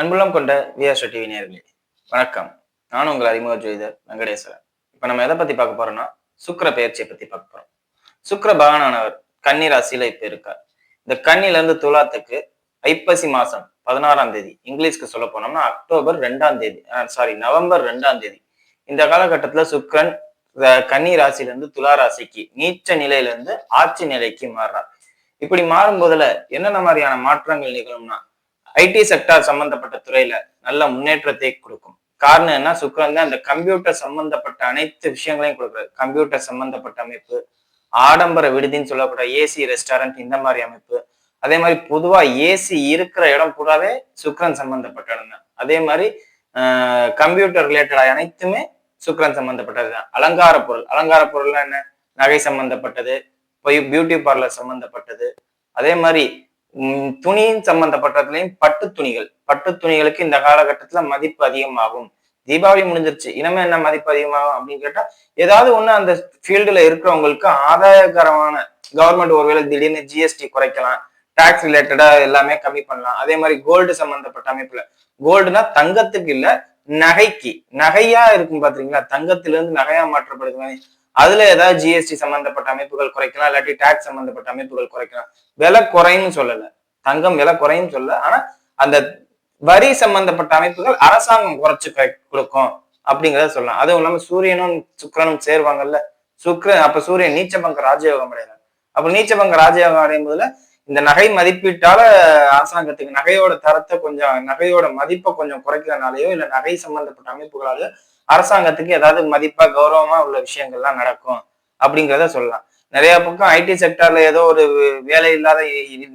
அன்புள்ளம் கொண்ட VR TV நேர்களே வணக்கம். நான் உங்கள் அறிமுக ஜோதிடர் வெங்கடேஸ்வரன். இப்ப நம்ம எதை பத்தி பார்க்க போறோம்னா சுக்கிர பெயர்ச்சியை பத்தி பார்க்க போறோம். சுக்கர பகவானவர் கன்னி ராசியில இப்ப இருக்கார். இந்த கன்னில இருந்து துலாத்துக்கு ஐப்பசி மாசம் பதினாறாம் தேதி இங்கிலீஷ்க்கு சொல்ல போனோம்னா அக்டோபர் ரெண்டாம் தேதி சாரி நவம்பர் ரெண்டாம் தேதி. இந்த காலகட்டத்துல சுக்கரன் கன்னி ராசியில இருந்து துலா ராசிக்கு நீச்ச நிலையில இருந்து ஆட்சி நிலைக்கு மாறுறார். இப்படி மாறும் போதுல என்னென்ன மாதிரியான மாற்றங்கள் நிகழும்னா ஐடி செக்டார் சம்பந்தப்பட்ட துறையில நல்ல முன்னேற்றத்தை கொடுக்கும். காரணம் என்ன? சுக்கரன் தான் அந்த கம்ப்யூட்டர் சம்பந்தப்பட்ட அனைத்து விஷயங்களையும் கொடுக்குறாரு. கம்ப்யூட்டர் சம்பந்தப்பட்ட அமைப்பு ஆடம்பர விடுதின்னு சொல்லக்கூடிய ஏசி ரெஸ்டாரண்ட் இந்த மாதிரி அமைப்பு. அதே மாதிரி பொதுவா ஏசி இருக்கிற இடம் கூடவே சுக்கரன் சம்பந்தப்பட்ட இடம் தான் அதே மாதிரி கம்ப்யூட்டர் ரிலேட்டட் அனைத்துமே சுக்கரன் சம்பந்தப்பட்டது தான். அலங்கார பொருள். அலங்கார பொருள்னா என்ன? நகை சம்பந்தப்பட்டது போய் பியூட்டி பார்லர் சம்பந்தப்பட்டது. அதே மாதிரி துணியின் சம்பந்தப்பட்டதுலையும் பட்டு துணிகள் பட்டு துணிகளுக்கு இந்த காலகட்டத்துல மதிப்பு அதிகமாகும். தீபாவளி முடிஞ்சிருச்சு. இனிமே என்ன மதிப்பு அதிகமாகும் அப்படின்னு கேட்டா ஏதாவது ஒண்ணு அந்த ஃபீல்டுல இருக்கிறவங்களுக்கு ஆதாயகரமான கவர்மெண்ட் ஒருவேளை திடீர்னு ஜிஎஸ்டி குறைக்கலாம். டாக்ஸ் ரிலேட்டடா எல்லாமே கம்மி பண்ணலாம். அதே மாதிரி கோல்டு சம்பந்தப்பட்ட அமைப்புல. கோல்டுனா தங்கத்துக்கு இல்ல நகைக்கு. நகையா இருக்கும் பாத்தீங்களா? தங்கத்துல இருந்து நகையா மாற்றப்படுது மாதிரி. அதுல ஏதாவது ஜிஎஸ்டி சம்பந்தப்பட்ட அமைப்புகள் குறைக்கலாம் இல்லாட்டி டாக்ஸ் சம்பந்தப்பட்ட அமைப்புகள் குறைக்கலாம். விலை குறையும் சொல்லல. தங்கம் விலை குறையும் சொல்லல. ஆனா அந்த வரி சம்பந்தப்பட்ட அமைப்புகள் அரசாங்கம் குறைச்சு கொடுக்கும் அப்படிங்கிறத சொல்லலாம். அதுவும் இல்லாம சூரியனும் சுக்கிரனும் சேருவாங்கல்ல. சுக்கிரன் அப்ப சூரியன் நீச்சபங்க ராஜயோகம் அடைகிறார். அப்ப நீச்சபங்க ராஜயோகம் அடையும் போதுல இந்த நகை மதிப்பீட்டால அரசாங்கத்துக்கு நகையோட தரத்தை கொஞ்சம் நகையோட மதிப்பை கொஞ்சம் குறைக்கிறனாலேயோ இல்ல நகை சம்பந்தப்பட்ட அமைப்புகளாலயோ அரசாங்கத்துக்கு ஏதாவது மதிப்பா கௌரவமா உள்ள விஷயங்கள்லாம் நடக்கும் அப்படிங்கிறத சொல்லலாம். நிறைய பக்கம் ஐடி செக்டர்ல ஏதோ ஒரு வேலை இல்லாத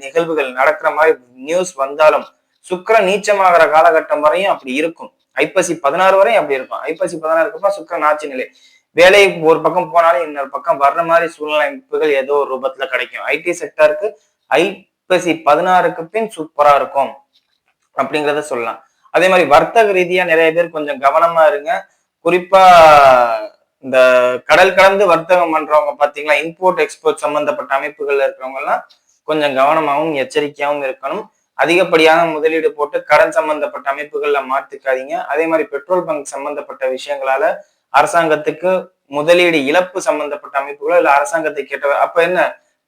நிகழ்வுகள் நடக்கிற மாதிரி நியூஸ் வந்தாலும் சுக்கிரன் நீச்சமாகிற காலகட்டம் வரையும் அப்படி இருக்கும். ஐப்பசி பதினாறு வரையும் அப்படி இருக்கும். ஐப்பசி பதினாறுக்கு அப்புறம் சுக்கிரன் ஆட்சி நிலை. வேலை ஒரு பக்கம் போனாலும் இன்னொரு பக்கம் வர்ற மாதிரி சூழ்நிலை அமைப்புகள் ஏதோ ஒரு ரூபத்துல கிடைக்கும். ஐடி செக்டருக்கு ஐப்பசி பதினாறுக்கு பின் சூப்பரா இருக்கும் அப்படிங்கிறத சொல்லலாம். அதே மாதிரி வர்த்தக ரீதியா நிறைய பேர் கொஞ்சம் கவனமா இருங்க. குறிப்பா இந்த கடல் கடந்து வர்த்தகம் பண்றவங்க பாத்தீங்களா இம்போர்ட் எக்ஸ்போர்ட் சம்பந்தப்பட்ட அமைப்புகள்ல இருக்கிறவங்க எல்லாம் கொஞ்சம் கவனமாகவும் எச்சரிக்கையாகவும் இருக்கணும். அதிகப்படியான முதலீடு போட்டு கடன் சம்பந்தப்பட்ட அமைப்புகள்ல மாத்திக்காதீங்க அதே மாதிரி பெட்ரோல் பங்க் சம்பந்தப்பட்ட விஷயங்களால அரசாங்கத்துக்கு முதலீடு இழப்பு சம்பந்தப்பட்ட அமைப்புகளோ இல்ல அரசாங்கத்துக்கு கேட்ட அப்ப என்ன?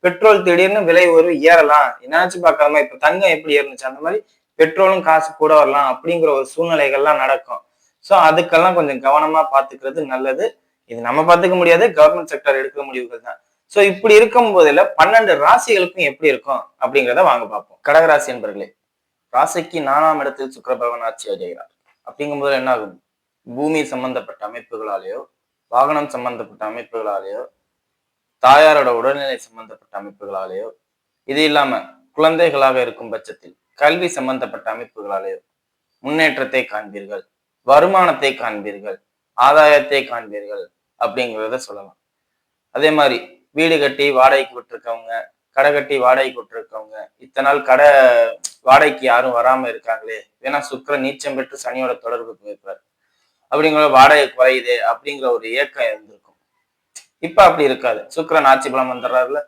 பெட்ரோல் திடீர்னு விலை ஒரு ஏறலாம். என்னாச்சு பார்க்காம இப்ப தங்கம் எப்படி ஏறுனுச்சு? அந்த மாதிரி பெட்ரோலும் காசு கூட வரலாம் அப்படிங்கிற ஒரு சூழ்நிலைகள்லாம் நடக்கும். ஸோ அதுக்கெல்லாம் கொஞ்சம் கவனமா பார்த்துக்கிறது நல்லது. இது நம்ம பார்த்துக்க முடியாது கவர்மெண்ட் செக்டர் எடுக்கிற முடிவுகள் தான். ஸோ இப்படி இருக்கும் போதில் பன்னெண்டு ராசிகளுக்கும் எப்படி இருக்கும் அப்படிங்கிறத வாங்க பார்ப்போம். கடகராசி என்பர்களே ராசிக்கு நாலாம் இடத்தில் சுக்கரபகவன் ஆட்சி அடைகிறார். அப்படிங்கும்போது என்ன ஆகும்? பூமி சம்பந்தப்பட்ட அமைப்புகளாலேயோ வாகனம் சம்பந்தப்பட்ட அமைப்புகளாலேயோ தாயாரோட உடல்நிலை சம்பந்தப்பட்ட அமைப்புகளாலேயோ இது இல்லாம குழந்தைகளாக இருக்கும் பட்சத்தில் கல்வி சம்பந்தப்பட்ட அமைப்புகளாலேயோ முன்னேற்றத்தை காண்பீர்கள். வருமானத்தை காண்பீர்கள் ஆதாயத்தை காண்பீர்கள் அப்படிங்கிறத சொல்லலாம். அதே மாதிரி வீடு கட்டி வாடகைக்கு விட்டுருக்கவங்க கடை கட்டி வாடகைக்கு விட்டுருக்கவங்க இத்தனை நாள் கடை வாடகைக்கு யாரும் வராம இருக்காங்களே ஏன்னா சுக்கிரன் நீச்சம் பெற்று சனியோட தொடர்பு வைப்பார் அப்படிங்கிற வாடகை குறையுது அப்படிங்கிற ஒரு ஏக்கம் இருந்திருக்கும். இப்ப அப்படி இருக்காது. சுக்கரன் ஆட்சி பலம் வந்துடுறாருல.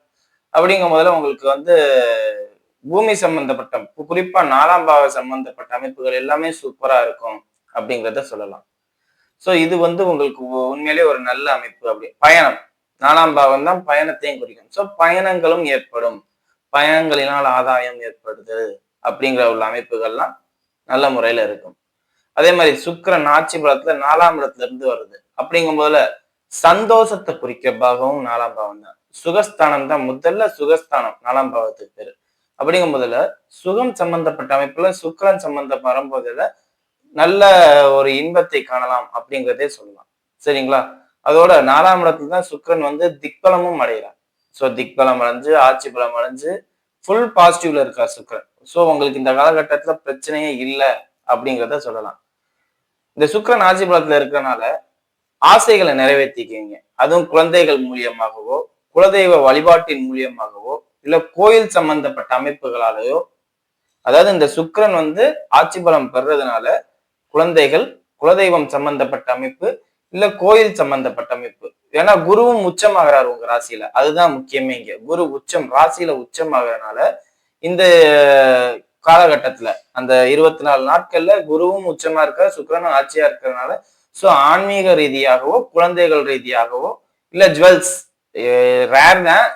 அப்படிங்கும் போதுல உங்களுக்கு வந்து பூமி சம்பந்தப்பட்ட குறிப்பா நாலாம் பாவ சம்பந்தப்பட்ட அமைப்புகள் எல்லாமே சூப்பரா இருக்கும். அப்படிங்கிறத சொல்லலாம். ஸோ இது வந்து உங்களுக்கு உண்மையிலே உண்மையிலேயே ஒரு நல்ல அமைப்பு அப்படி. பயணம். நாலாம் பாவம் தான் பயணத்தையும் குறிக்கும். ஸோ பயணங்களும் ஏற்படும். பயணங்களினால் ஆதாயம் ஏற்படுது அப்படிங்கிற உள்ள அமைப்புகள்லாம் நல்ல முறையில இருக்கும். அதே மாதிரி சுக்கரன் ஆட்சி பலத்துல நாலாம் இடத்துல இருந்து வருது. அப்படிங்கும் போதுல சந்தோஷத்தை குறிக்க பாகமும் நாலாம் பாவம் தான். சுகஸ்தானம் தான் முதல்ல சுகஸ்தானம் நாலாம் பாவத்துக்கு பேரு. அப்படிங்கும் போதுல சுகம் சம்பந்தப்பட்ட அமைப்புல சுக்கிரன் சம்பந்தம் வரும்போதுல நல்ல ஒரு இன்பத்தை காணலாம் அப்படிங்கிறதே சொல்லலாம். சரிங்களா? அதோட நாலாம் இடத்துல தான் சுக்கிரன் வந்து திக்பலமும் அடைகிறார். ஸோ திக்பலம் அடைஞ்சு ஆட்சி பலம் அடைஞ்சு ஃபுல் பாசிட்டிவ்ல இருக்கார் சுக்கிரன். ஸோ உங்களுக்கு இந்த காலகட்டத்துல பிரச்சனையே இல்லை அப்படிங்கிறத சொல்லலாம். இந்த சுக்கிரன் ஆட்சி பலத்துல இருக்கிறனால ஆசைகளை நிறைவேற்றிக்கிங்க. அதுவும் குழந்தைகள் மூலியமாகவோ குலதெய்வ வழிபாட்டின் மூலியமாகவோ இல்ல கோயில் சம்பந்தப்பட்ட அமைப்புகளாலேயோ அதாவது இந்த சுக்கரன் வந்து ஆட்சி பலம் பெறதுனால குழந்தைகள் குலதெய்வம் சம்பந்தப்பட்ட அமைப்பு இல்ல கோயில் சம்பந்தப்பட்ட அமைப்பு. ஏன்னா குருவும் உச்சம் ஆகிறார் உங்க ராசியில. அதுதான் முக்கியமே இங்க. குரு உச்சம் ராசியில ஆகிறனால இந்த காலகட்டத்துல அந்த இருபத்தி நாலு நாட்கள்ல குருவும் உச்சமா இருக்க சுக்கரனும் ஆட்சியா இருக்கிறதுனால சோ ஆன்மீக ரீதியாகவோ குழந்தைகள் ரீதியாகவோ இல்ல ஜுவல்ஸ் ரேர் தான்.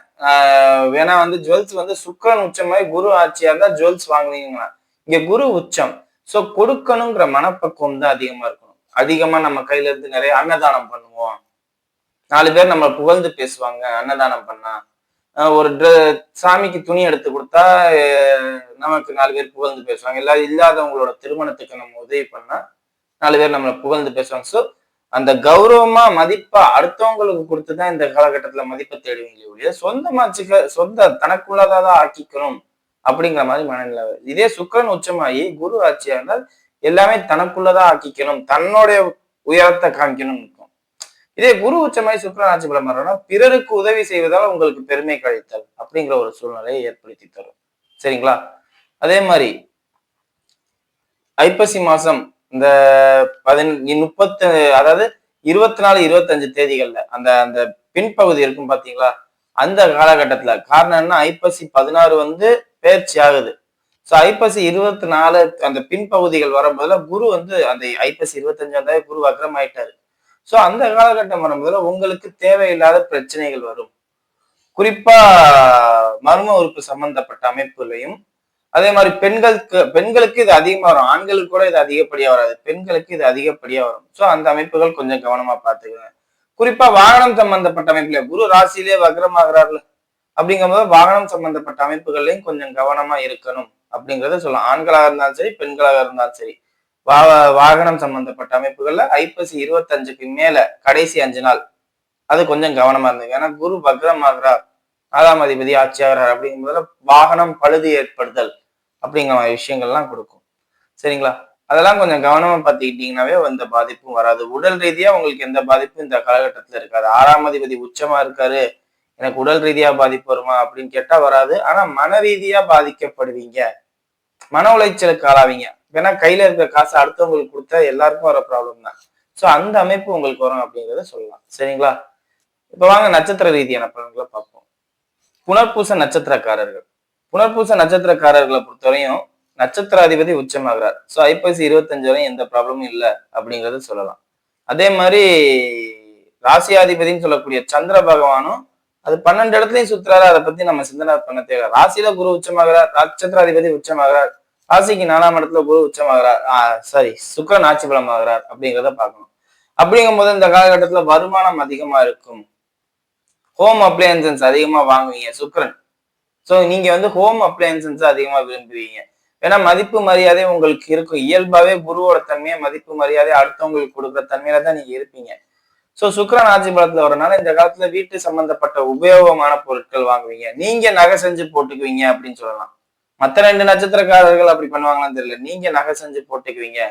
வேணா வந்து ஜுவல்ஸ் வந்து சுக்கரன் உச்சமாய் குரு ஆட்சியா இருந்தா ஜுவல்ஸ் வாங்குனீங்களா இங்க குரு உச்சம். ஸோ கொடுக்கணுங்கிற மனப்பக்குவம் தான் அதிகமா இருக்கணும். அதிகமா நம்ம கையில இருந்து நிறைய அன்னதானம் பண்ணுவோம். நாலு பேர் நம்ம புகழ்ந்து பேசுவாங்க அன்னதானம் பண்ணா. ஒரு சாமிக்கு துணி எடுத்து கொடுத்தா நமக்கு நாலு பேர் புகழ்ந்து பேசுவாங்க. இல்ல இல்லாதவங்களோட திருமணத்துக்கு நம்ம உதவி பண்ணா நாலு பேர் நம்மளை புகழ்ந்து பேசுவாங்க. ஸோ அந்த கௌரவமா மதிப்பா அடுத்தவங்களுக்கு கொடுத்துதான் இந்த காலகட்டத்துல மதிப்பை தேடுவீங்களே ஒழிய சொந்தமா வச்சுக்க சொந்த தான் ஆக்கிக்கணும். அப்படிங்கிற மாதிரி மனநிலை இதே சுக்கரன் உச்சமாகி குரு ஆட்சியா இருந்தால் எல்லாமே தனக்குள்ளதான் ஆக்கிக்கணும். தன்னுடைய உயரத்தை காமிக்கணும் இருக்கும். இதே குரு உச்சமாய் சுக்கரன் ஆட்சி பலம் வர்றோம்னா பிறருக்கு உதவி செய்வதால் உங்களுக்கு பெருமை கழித்தல் அப்படிங்கிற ஒரு சூழ்நிலையை ஏற்படுத்தி தரும். சரிங்களா? அதே மாதிரி ஐப்பசி மாசம் இந்த பதின முப்பத்து அதாவது இருபத்தி நாலு இருபத்தஞ்சு தேதிகள்ல அந்த அந்த பின்பகுதி இருக்கும் பாத்தீங்களா? அந்த காலகட்டத்துல. காரணம் என்ன? ஐப்பசி பதினாறு வந்து பயிற்சி ஆகுது. ஸோ ஐப்பசி இருபத்தி நாலு அந்த பின்பகுதிகள் வரும்போதுல குரு வந்து அந்த ஐப்பசி இருபத்தஞ்சாம் தேதி குரு வக்ரம் ஆயிட்டாரு ஸோ அந்த காலகட்டம் வரும்போதுல உங்களுக்கு தேவையில்லாத பிரச்சனைகள் வரும். குறிப்பா மர்ம உறுப்பு சம்பந்தப்பட்ட அமைப்புலையும் அதே மாதிரி பெண்களுக்கு பெண்களுக்கு இது அதிகமா வரும். ஆண்களுக்கு கூட இது அதிகப்படியா வராது. பெண்களுக்கு இது அதிகப்படியா வரும். ஸோ அந்த அமைப்புகள் கொஞ்சம் கவனமா பார்த்துக்கோங்க. குறிப்பா வாகனம் சம்பந்தப்பட்ட அமைப்புல குரு ராசியிலே வக்ரமாகிறார்கள் அப்படிங்கும்போது வாகனம் சம்பந்தப்பட்ட அமைப்புகள்லையும் கொஞ்சம் கவனமா இருக்கணும் அப்படிங்கிறத சொல்லலாம். ஆண்களாக இருந்தாலும் சரி பெண்களாக இருந்தாலும் சரி வா வாகனம் சம்பந்தப்பட்ட அமைப்புகள்ல ஐப்பசி இருபத்தஞ்சுக்கு மேல கடைசி அஞ்சு நாள் அது கொஞ்சம் கவனமா இருந்தது. ஏன்னா குரு பக்ரமாகிறார் நாலாம் அதிபதி ஆட்சியாகிறார் அப்படிங்கும்போது வாகனம் பழுது ஏற்படுதல் அப்படிங்கிற மாதிரி விஷயங்கள்லாம் கொடுக்கும். சரிங்களா? அதெல்லாம் கொஞ்சம் கவனமா பார்த்துக்கிட்டீங்கன்னாவே எந்த பாதிப்பும் வராது. உடல் ரீதியா உங்களுக்கு எந்த பாதிப்பும் இந்த காலகட்டத்துல இருக்காது. ஆறாம் அதிபதி உச்சமா இருக்காரு. எனக்கு உடல் ரீதியா பாதிப்பு வருமா அப்படின்னு கேட்டா வராது. ஆனா மன ரீதியா பாதிக்கப்படுவீங்க. மன உளைச்சலுக்கு ஆளாவீங்க. ஏன்னா கையில இருக்கிற காசு அடுத்தவங்களுக்கு கொடுத்தா எல்லாருக்கும் வர ப்ராப்ளம் தான். ஸோ அந்த அமைப்பு உங்களுக்கு வரும் அப்படிங்கிறத சொல்லலாம். சரிங்களா? இப்போ வாங்க நட்சத்திர ரீதியான பலன்களை பார்ப்போம். புனர்பூச நட்சத்திரக்காரர்கள். புனர்பூச நட்சத்திரக்காரர்களை பொறுத்தவரையும் நட்சத்திராதிபதி உச்சமாகிறார். ஸோ ஐப்பசி இருபத்தஞ்சு வரையும் எந்த ப்ராப்ளமும் இல்லை அப்படிங்கறத சொல்லலாம். அதே மாதிரி ராசியாதிபதினு சொல்லக்கூடிய சந்திர பகவானும் அது பன்னெண்டு இடத்துலயும் சுத்துறாரு. அதை பத்தி நம்ம சிந்தனை பண்ண தேவை ராசியில குரு உச்சமாகிறார் நட்சத்திராதிபதி உச்சமாகிறார் ராசிக்கு நாலாம் இடத்துல குரு உச்சமாகிறார் ஆஹ் சாரி சுக்கரன் ஆட்சி பலமாகிறார் அப்படிங்கிறத பார்க்கணும். அப்படிங்கும்போது இந்த காலகட்டத்துல வருமானம் அதிகமா இருக்கும். ஹோம் அப்ளையன்சன்ஸ் அதிகமா வாங்குவீங்க சுக்கரன். ஸோ நீங்க வந்து ஹோம் அப்ளையன்சன்ஸ் அதிகமா விரும்புவீங்க. ஏன்னா மதிப்பு மரியாதை உங்களுக்கு இருக்கும். இயல்பாவே குருவோட தன்மையை மதிப்பு மரியாதை அடுத்தவங்களுக்கு கொடுக்குற தன்மையில தான் நீங்க இருப்பீங்க. ஸோ சுக்கரன் ஆட்சி பலத்துல வரனால இந்த காலத்துல வீட்டு சம்பந்தப்பட்ட உபயோகமான பொருட்கள் வாங்குவீங்க. நீங்க நகை செஞ்சு போட்டுக்குவீங்க அப்படின்னு சொல்லலாம். மற்ற ரெண்டு நட்சத்திரக்காரர்கள் அப்படி பண்ணுவாங்களான்னு தெரியல. நீங்க நகை செஞ்சு போட்டுக்குவீங்க.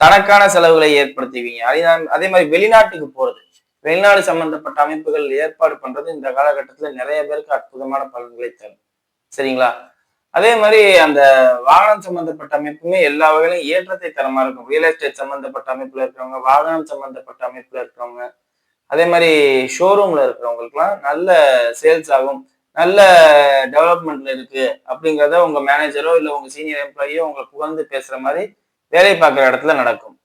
தனக்கான செலவுகளை ஏற்படுத்துவீங்க. அதே அதே மாதிரி வெளிநாட்டுக்கு போறது. வெளிநாடு சம்பந்தப்பட்ட அமைப்புகள் ஏற்பாடு பண்றது இந்த காலகட்டத்துல நிறைய பேருக்கு அற்புதமான பலன்களை தரும். சரிங்களா? அதே மாதிரி அந்த வாகனம் சம்பந்தப்பட்ட அமைப்புமே எல்லா வகையிலும் ஏற்றத்தை தரமா இருக்கும். ரியல் எஸ்டேட் சம்பந்தப்பட்ட அமைப்புல இருக்கிறவங்க வாகனம் சம்பந்தப்பட்ட அமைப்புல இருக்கிறவங்க அதே மாதிரி ஷோரூம்ல இருக்கிறவங்களுக்குலாம் நல்ல சேல்ஸ் ஆகும் நல்ல டெவலப்மெண்ட்ல இருக்கு அப்படிங்கிறத உங்க மேனேஜரோ இல்லை உங்க சீனியர் எம்ப்ளாயியோ உங்களை புகழ்ந்து பேசுற மாதிரி வேலை பார்க்குற இடத்துல நடக்கும்.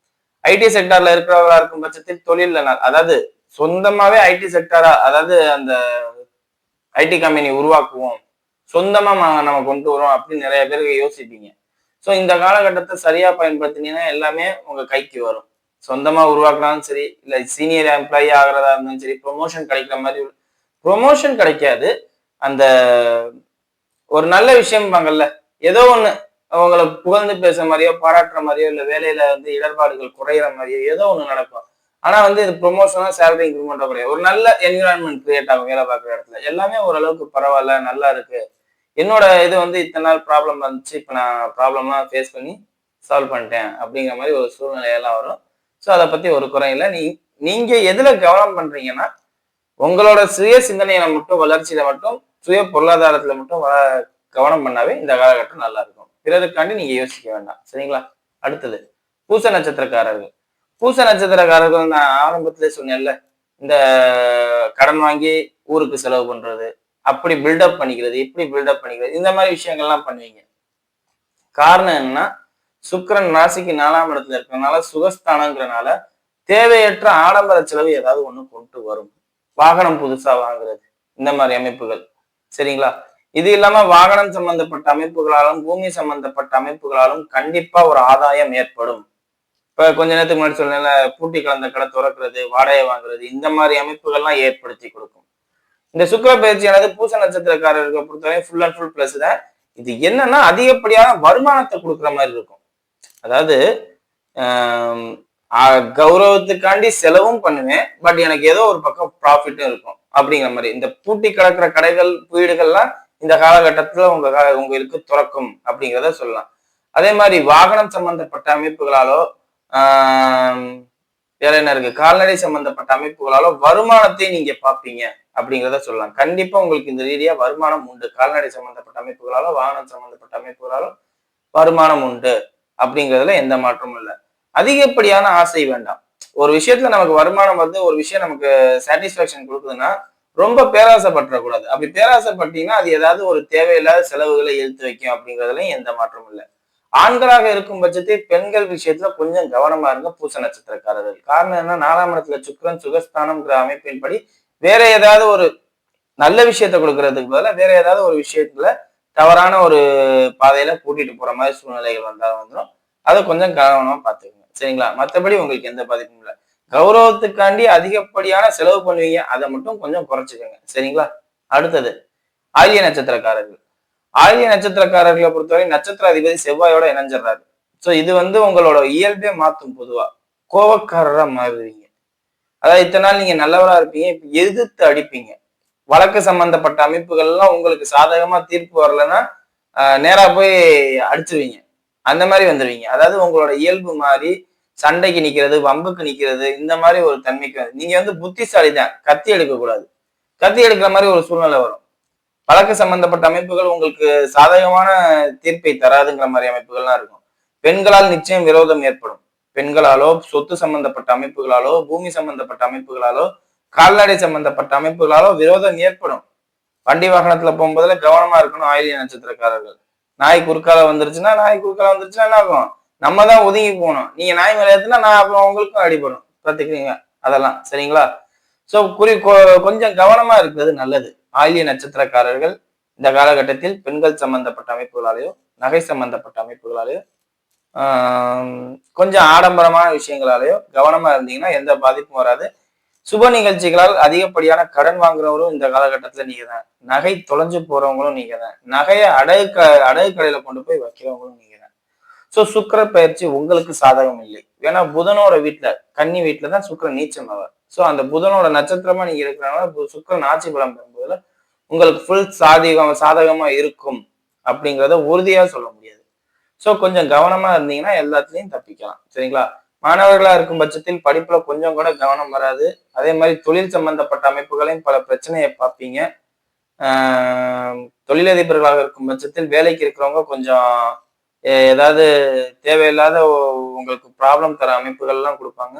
ஐடி செக்டார்ல இருக்கிறவங்களா இருக்கும் பட்சத்தில் தொழில அதாவது சொந்தமாவே ஐடி செக்டாரா அதாவது அந்த ஐடி கம்பெனி உருவாக்குவோம் சொந்தமா நம்ம கொண்டு வரோம் அப்படின்னு நிறைய பேருக்கு யோசிப்பீங்க. ஸோ இந்த காலகட்டத்தை சரியா பயன்படுத்தினீங்கன்னா எல்லாமே உங்க கைக்கு வரும். சொந்தமா உருவாக்கினாலும் சரி இல்ல சீனியர் எம்ப்ளாயி ஆகிறதா இருந்தாலும் சரி ப்ரொமோஷன் கிடைக்கிற மாதிரி ப்ரொமோஷன் கிடைக்காது. அந்த ஒரு நல்ல விஷயம்பாங்கல்ல ஏதோ ஒண்ணு அவங்கள புகழ்ந்து பேசுற மாதிரியோ பாராட்டுற மாதிரியோ இல்ல வேலையில வந்து இடர்பாடுகள் குறையிற மாதிரியோ ஏதோ ஒண்ணு நடக்கும். ஆனா வந்து இது ப்ரொமோஷனா சேலரி இன்க்ரிமெண்டோ கிடையாது ஒரு நல்ல என்விரான்மெண்ட் கிரியேட் ஆகும் வேலை பார்க்குற இடத்துல. எல்லாமே ஓரளவுக்கு பரவாயில்ல நல்லா இருக்கு. என்னோட இது வந்து இத்தனை நாள் ப்ராப்ளம் வந்துச்சு. இப்போ நான் ப்ராப்ளம்லாம் ஃபேஸ் பண்ணி சால்வ் பண்ணிட்டேன் அப்படிங்கிற மாதிரி ஒரு சூழ்நிலையெல்லாம் வரும். ஸோ அதை பத்தி ஒரு குறை இல்லை நீ நீங்க எதுல கவனம் பண்றீங்கன்னா உங்களோட சுய சிந்தனையில மட்டும் வளர்ச்சியில மட்டும் சுய பொருளாதாரத்துல மட்டும் வ- கவனம் பண்ணாவே இந்த காலகட்டம் நல்லா இருக்கும். பிறருக்காண்டி நீங்க யோசிக்க வேண்டாம். சரிங்களா? அடுத்தது பூச நட்சத்திரக்காரர்கள். பூச நட்சத்திரக்காரர்கள் நான் ஆரம்பத்திலே சொன்னேன்ல இந்த கடன் வாங்கி ஊருக்கு செலவு பண்றது அப்படி பில்டப் பண்ணிக்கிறது இப்படி பில்டப் பண்ணிக்கிறது இந்த மாதிரி விஷயங்கள்லாம் பண்ணுவீங்க. காரணம் என்னன்னா சுக்கரன் ராசிக்கு நாலாம் இடத்துல இருக்கிறதுனால சுகஸ்தானங்கிறனால தேவையற்ற ஆடம்பர செலவு ஏதாவது ஒண்ணு கொண்டு வரும். வாகனம் புதுசா வாங்குறது இந்த மாதிரி அமைப்புகள். சரிங்களா? இது இல்லாம வாகனம் சம்பந்தப்பட்ட அமைப்புகளாலும் பூமி சம்பந்தப்பட்ட அமைப்புகளாலும் கண்டிப்பா ஒரு ஆதாயம் ஏற்படும். இப்ப கொஞ்ச நேரத்துக்கு முன்னாடி சொன்னேன்ல பூட்டி கலந்த கடை திறக்கிறது வாடகை வாங்குறது இந்த மாதிரி அமைப்புகள்லாம் ஏற்படுத்தி கொடுக்கும். இந்த சுக்கிர பயிற்சியானது பூச நட்சத்திரக்காரர்களை பொறுத்தவரை ஃபுல் அண்ட் ஃபுல் பிளஸ் தான். இது என்னன்னா அதிகப்படியான வருமானத்தை கொடுக்குற மாதிரி இருக்கும். அதாவது கௌரவத்துக்காண்டி செலவும் பண்ணுவேன். பட் எனக்கு ஏதோ ஒரு பக்கம் ப்ராஃபிட்டும் இருக்கும். அப்படிங்கிற மாதிரி. இந்த பூட்டி கிடக்கிற கடைகள் வீடுகள்லாம் இந்த காலகட்டத்துல உங்க உங்களுக்கு துறக்கும் அப்படிங்கிறத சொல்லலாம். அதே மாதிரி வாகனம் சம்பந்தப்பட்ட அமைப்புகளாலோ வேற என்ன இருக்கு? கால்நடை சம்பந்தப்பட்ட அமைப்புகளாலோ வருமானத்தை நீங்க பார்ப்பீங்க அப்படிங்கிறத சொல்லலாம். கண்டிப்பா உங்களுக்கு இந்த ரீதியா வருமானம் உண்டு. கால்நடை சம்பந்தப்பட்ட அமைப்புகளாலோ வாகனம் சம்பந்தப்பட்ட அமைப்புகளாலோ வருமானம் உண்டு. அப்படிங்கிறதுல எந்த மாற்றமும் இல்லை. அதிகப்படியான ஆசை வேண்டாம். ஒரு விஷயத்துல நமக்கு வருமானம் வந்து ஒரு விஷயம் நமக்கு சாட்டிஸ்ஃபேக்ஷன் கொடுக்குதுன்னா ரொம்ப பேராசைப்பட்டுறக்கூடாது. அப்படி பேராசைப்பட்டீங்கன்னா அது ஏதாவது ஒரு தேவையில்லாத செலவுகளை இழுத்து வைக்கும் அப்படிங்கிறதுலையும் எந்த மாற்றமும் இல்லை. ஆண்களாக இருக்கும் பட்சத்தை பெண்கள் விஷயத்துல கொஞ்சம் கவனமா இருங்க பூச நட்சத்திரக்காரர்கள். காரணம் என்ன நாலாம் இடத்துல சுக்கரன் சுகஸ்தானம்ங்கிற அமைப்பின்படி வேற ஏதாவது ஒரு நல்ல விஷயத்த கொடுக்கறதுக்கு பதிலாக வேற ஏதாவது ஒரு விஷயத்துல தவறான ஒரு பாதையில கூட்டிட்டு போற மாதிரி சூழ்நிலைகள் வந்தா வந்துடும் அதை கொஞ்சம் கவனமா பார்த்துக்கோங்க. சரிங்களா? மற்றபடி உங்களுக்கு எந்த பாதிப்பும் இல்லை. கௌரவத்துக்காண்டி அதிகப்படியான செலவு பண்ணுவீங்க. அதை மட்டும் கொஞ்சம் குறைச்சிக்கோங்க. சரிங்களா? அடுத்தது ஆரிய நட்சத்திரக்காரர்கள். ஆரிய நட்சத்திரக்காரர்களை பொறுத்தவரை நட்சத்திர அதிபதி செவ்வாயோட இணைஞ்சிடுறாரு. ஸோ இது வந்து உங்களோட இயல்பே மாத்தும் பொதுவா. கோவக்காரராக மாறுவீங்க. அதாவது இத்தனை நாள் நீங்க நல்லவரா இருப்பீங்க. இப்ப எதிர்த்து அடிப்பீங்க. வழக்கு சம்பந்தப்பட்ட அமைப்புகள்லாம் உங்களுக்கு சாதகமா தீர்ப்பு வரலைன்னா ஆஹ் நேரா போய் அடிச்சிருவீங்க. அந்த மாதிரி வந்துருவீங்க. அதாவது உங்களோட இயல்பு மாதிரி சண்டைக்கு நிக்கிறது வம்புக்கு நிக்கிறது இந்த மாதிரி ஒரு தன்மைக்கு நீங்க வந்து புத்திசாலி தான் கத்தி எடுக்க கூடாது கத்தி எடுக்கிற மாதிரி ஒரு சூழ்நிலை வரும். வழக்கு சம்பந்தப்பட்ட அமைப்புகள் உங்களுக்கு சாதகமான தீர்ப்பை தராதுங்கிற மாதிரி அமைப்புகள்லாம் இருக்கும். பெண்களால் நிச்சயம் விரோதம் ஏற்படும். பெண்களாலோ சொத்து சம்பந்தப்பட்ட அமைப்புகளாலோ பூமி சம்பந்தப்பட்ட அமைப்புகளாலோ கால்நடை சம்பந்தப்பட்ட அமைப்புகளாலோ விரோதம் ஏற்படும். வண்டி வாகனத்துல போகும்போதுல கவனமா இருக்கணும் ஆயிலிய நட்சத்திரக்காரர்கள். நாய் குறுக்கால வந்துருச்சுன்னா நாய் குறுக்கால வந்துருச்சுன்னா என்ன ஆகும்? நம்ம தான் ஒதுங்கி போகணும். நீங்க நாய் மேல ஏத்துனா நான் அப்புறம் உங்களுக்கும் அடிபடும். பார்த்துக்கிறீங்க? அதெல்லாம். சரிங்களா? சோ குறி கொஞ்சம் கவனமா இருக்கிறது நல்லது. ஆயிலிய நட்சத்திரக்காரர்கள் இந்த காலகட்டத்தில் பெண்கள் சம்பந்தப்பட்ட அமைப்புகளாலேயோ நகை சம்பந்தப்பட்ட அமைப்புகளாலேயோ கொஞ்சம் ஆடம்பரமான விஷயங்களாலேயோ கவனமா இருந்தீங்கன்னா எந்த பாதிப்பும் வராது. சுப நிகழ்ச்சிகளால் அதிகப்படியான கடன் வாங்குறவரும் இந்த காலகட்டத்துல நீங்க தான் நகை தொலைஞ்சு போறவங்களும் நீங்க தான் நகையை அடகு க அடகு கடையில கொண்டு போய் வைக்கிறவங்களும் நீங்க தான் ஸோ சுக்கிர பயிற்சி உங்களுக்கு சாதகம் இல்லை. ஏன்னா புதனோட வீட்டுல கன்னி வீட்டுல தான் சுக்கிரன் நீச்சம் அவர் ஸோ அந்த புதனோட நட்சத்திரமா நீங்க இருக்கிறனால சுக்கரன் ஆட்சி பலம் பெறும்போதுல உங்களுக்கு ஃபுல் சாதிகம் சாதகமா இருக்கும் அப்படிங்கிறத உறுதியா சொல்ல முடியாது. ஸோ கொஞ்சம் கவனமா இருந்தீங்கன்னா எல்லாத்துலயும் தப்பிக்கலாம். சரிங்களா? மாணவர்களா இருக்கும் பட்சத்தில் படிப்புல கொஞ்சம் கூட கவனம் வராது. அதே மாதிரி தொழில் சம்பந்தப்பட்ட அமைப்புகளையும் பல பிரச்சனையை பார்ப்பீங்க. தொழிலதிபர்களாக இருக்கும் பட்சத்தில் வேலைக்கு இருக்கிறவங்க கொஞ்சம் ஏதாவது தேவையில்லாத உங்களுக்கு ப்ராப்ளம் தர அமைப்புகள்லாம் கொடுப்பாங்க.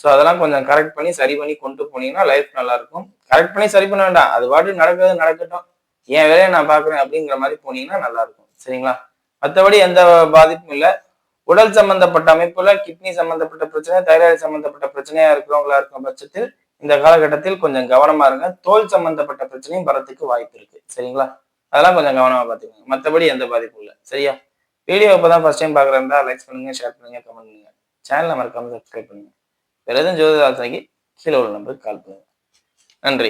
ஸோ அதெல்லாம் கொஞ்சம் கரெக்ட் பண்ணி சரி பண்ணி கொண்டு போனீங்கன்னா லைஃப் நல்லா இருக்கும் கரெக்ட் பண்ணி சரி பண்ண வேண்டாம். அது பாட்டு நடக்கிறது நடக்கட்டும். என் வேலையை நான் பார்க்குறேன் அப்படிங்கிற மாதிரி போனீங்கன்னா நல்லா இருக்கும் சரிங்களா? மற்றபடி எந்த பாதிப்பும் இல்லை. உடல் சம்பந்தப்பட்ட அமைப்புல கிட்னி சம்பந்தப்பட்ட பிரச்சனை தைராய்டு சம்பந்தப்பட்ட பிரச்சனையா இருக்கிறவங்களா இருக்கும் பட்சத்தில் இந்த காலகட்டத்தில் கொஞ்சம் கவனமா இருங்க. தோல் சம்பந்தப்பட்ட பிரச்சனையும் வரத்துக்கு வாய்ப்பு இருக்கு. சரிங்களா? அதெல்லாம் கொஞ்சம் கவனமா பாத்துக்கோங்க மற்றபடி எந்த பாதிப்பும் இல்லை. சரியா? வீடியோ இப்பதான் ஃபர்ஸ்ட் டைம் பாக்குறதா லைக் பண்ணுங்க ஷேர் பண்ணுங்க கமெண்ட் பண்ணுங்க. சேனல் மறக்காம சப்ஸ்கிரைப் பண்ணுங்க. வேற எதுவும் ஜோதிதாசனைக்கு கீழே உள்ள நம்பருக்கு கால் பண்ணுங்க. நன்றி.